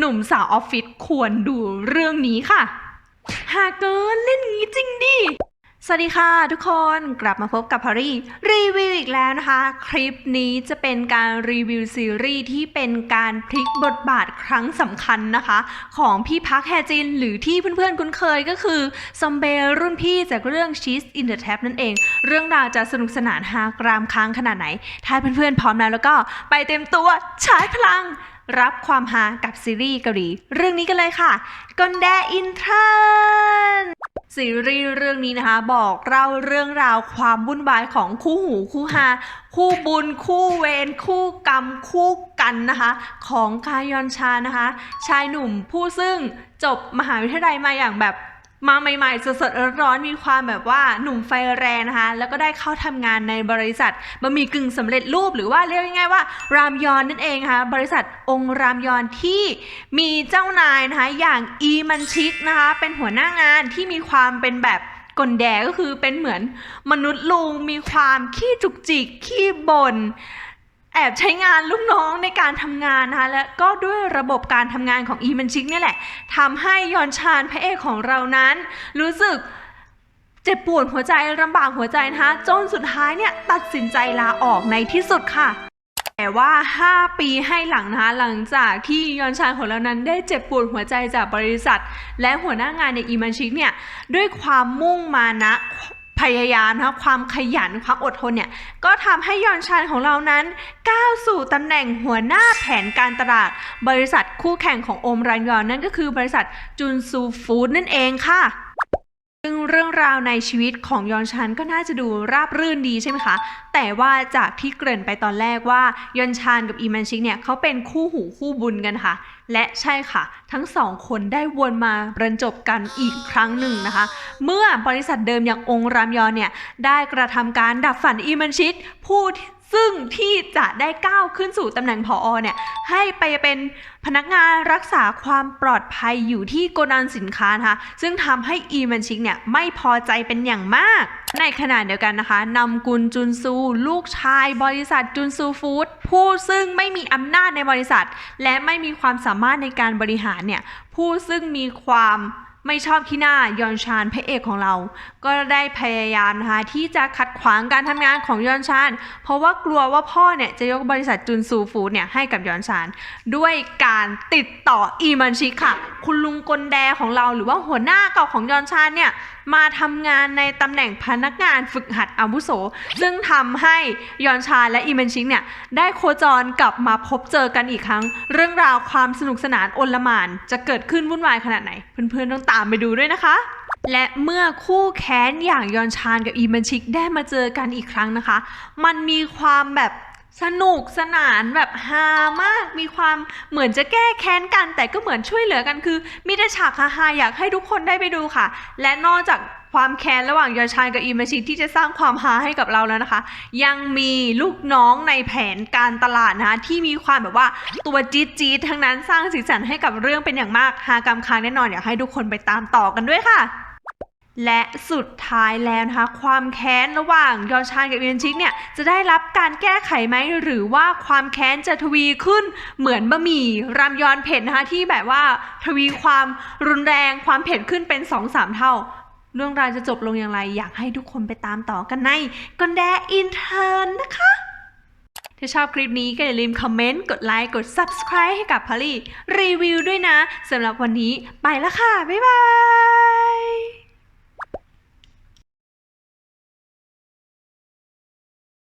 หนุ่มสาวออฟฟิศควรดูเรื่องนี้ค่ะ หากเกินเล่นงี้จริงดิ สวัสดีค่ะทุกคนกลับมาพบกับพารีรีวิวอีกแล้วนะคะ คลิปนี้จะเป็นการรีวิวซีรีส์ที่เป็นการพลิกบทบาทครั้งสำคัญนะคะ ของพี่พักแฮจิน หรือที่เพื่อนๆคุ้นเคยก็คือซอมเบรุ่นพี่จากเรื่อง Cheese in the Tap นั่นเอง เรื่องราวจะสนุกสนานฮากรามค้างขนาดไหน ถ้าเพื่อนๆพร้อมแล้วแล้วก็ไปเต็มตัวใช้พลัง รับความฮากับซีรีส์เกาหลีเรื่องนี้กันเลยค่ะกอนแดอินทร์ซีรีส์เรื่องนี้นะคะ บอกเล่าเรื่องราวความวุ่นวายของคู่หูคู่ฮาคู่บุญคู่เวรคู่กรรมคู่กันนะคะ ของกายอนชานะคะ ชายหนุ่มผู้ซึ่งจบมหาวิทยาลัยมาอย่างแบบ มาใหม่ๆ สดๆ ร้อนๆ มีความแบบว่าหนุ่มไฟแรงนะคะ แล้วก็ได้เข้าทำงานในบริษัทบะหมี่กึ่งสำเร็จรูป หรือว่าเรียกง่ายๆว่า รามยอนนั่นเองค่ะบริษัทองค์รามยอนที่มีเจ้านายนะคะ อย่างอีมันชิกนะคะ เป็นหัวหน้างานที่มีความเป็นแบบกลแดก็คือเป็นเหมือนมนุษย์ลุงมีความขี้จุกจิกขี้บ่น แอบใช้งานลูกน้องในการทำงานนะคะและก็ด้วยระบบการทำงานของอีมันชิกนี่แหละทำให้ยอนชานพระเอกของเรานั้น รู้สึกเจ็บปวดหัวใจลำบากหัวใจนะคะจนสุดท้ายเนี่ยตัดสินใจลาออกในที่สุดค่ะ แต่ว่า 5 ปีให้หลังนะคะหลังจากที่ยอนชานของเรานั้นได้เจ็บปวดหัวใจจากบริษัท และหัวหน้างานในอีมันชิกเนี่ยด้วยความมุ่งมานะ พยายามนะคะความขยันความอดทนเนี่ยก็ทำให้ยอนชานของเรานั้นก้าวสู่ตำแหน่งหัวหน้าแผนการตลาด บริษัทคู่แข่งของโอมรันยอนนั่นก็คือบริษัทจุนซูฟู้ดนั่นเองค่ะ ซึ่งเรื่องราวในชีวิตของยอนชันก็น่าจะดูราบรื่นดีใช่ไหมคะ แต่ว่าจากที่เกริ่นไปตอนแรกว่ายอนชานกับอีแมนชิกเนี่ยเขาเป็นคู่หูคู่บุญกันค่ะ และใช่ค่ะ ทั้งสองคนได้วนมาบรรจบกันอีกครั้งหนึ่งนะคะ เมื่อบริษัทเดิมอย่างองค์รามยอนเนี่ยได้กระทำการดับฝันอีแมนชิกผู้ ซึ่งที่จะได้ก้าวขึ้นสู่ตำแหน่งผอเนี่ยให้ไปเป็นพนักงานรักษาความปลอดภัยอยู่ที่โกดังสินค้านะคะซึ่งทำให้อีมันชิกเนี่ยไม่พอใจเป็นอย่างมาก ในขณะเดียวกันนะคะนำกุลจุนซู ลูกชายบริษัทจุนซูฟู้ดผู้ซึ่งไม่มีอำนาจในบริษัท และไม่มีความสามารถในการบริหารเนี่ยผู้ซึ่งมีความ ไม่ชอบขี้หน้ายอนชานพระเอกของเรา ก็ได้พยายามนะคะที่จะขัดขวางการทำงานของยอนชาน เพราะว่ากลัวว่าพ่อเนี่ยจะยกบริษัทจุนซูฟู้ดเนี่ยให้กับยอนชาน ด้วยการติดต่ออีมันชิค่ะ คุณลุงกลแดของเราหรือว่าหัวหน้าเก่าของยอนชานเนี่ย มาทำงานในตำแหน่งพนักงานฝึกหัดอาวุโส ซึ่งทำให้ยอนชาและอีเมนชิงเนี่ย ได้โคจรกลับมาพบเจอกันอีกครั้ง เรื่องราวความสนุกสนานโอลมาน จะเกิดขึ้นวุ่นวายขนาดไหน เพื่อนๆต้องตามไปดูด้วยนะคะและเมื่อคู่แค้นอย่างยอนชานกับอีเมนชิกได้มาเจอกันอีกครั้งนะคะ มันมีความแบบ สนุกสนานแบบฮามาก มีความเหมือนจะแก้แค้นกัน แต่ก็เหมือนช่วยเหลือกันคือ มีแต่ฉากฮาๆอยากให้ทุกคนได้ไปดูค่ะ และนอกจากความแค้นระหว่างยอชานกับอีเมชิที่จะสร้างความฮาให้กับเราแล้วนะคะ ยังมีลูกน้องในแผนการตลาดนะคะที่มีความแบบว่าตัวจี๊ดจี๊ดทั้งนั้นสร้างสีสันให้กับเรื่องเป็นอย่างมากฮากำค้างแน่นอนอยากให้ทุกคนไปตามต่อกันด้วยค่ะ และสุดท้ายแล้วนะคะ ความแค้นระหว่างยอชานกับเอียนชิกเนี่ยจะได้รับการแก้ไขไหมหรือว่าความแค้นจะทวีขึ้นเหมือนบะหมี่รามยอนเผ็ดนะคะที่แบบว่าทวีความรุนแรงความเผ็ดขึ้นเป็น2-3เท่า เรื่องราวจะจบลงอย่างไรอยากให้ทุกคนไปตามต่อกันในกอนแดอินเทอร์นะคะถ้าชอบคลิปนี้ก็อย่าลืมคอมเมนต์ กดไลค์ กด Subscribe ให้กับพอลลี่รีวิวด้วยนะสำหรับวันนี้ไปแล้วค่ะ บ๊ายบาย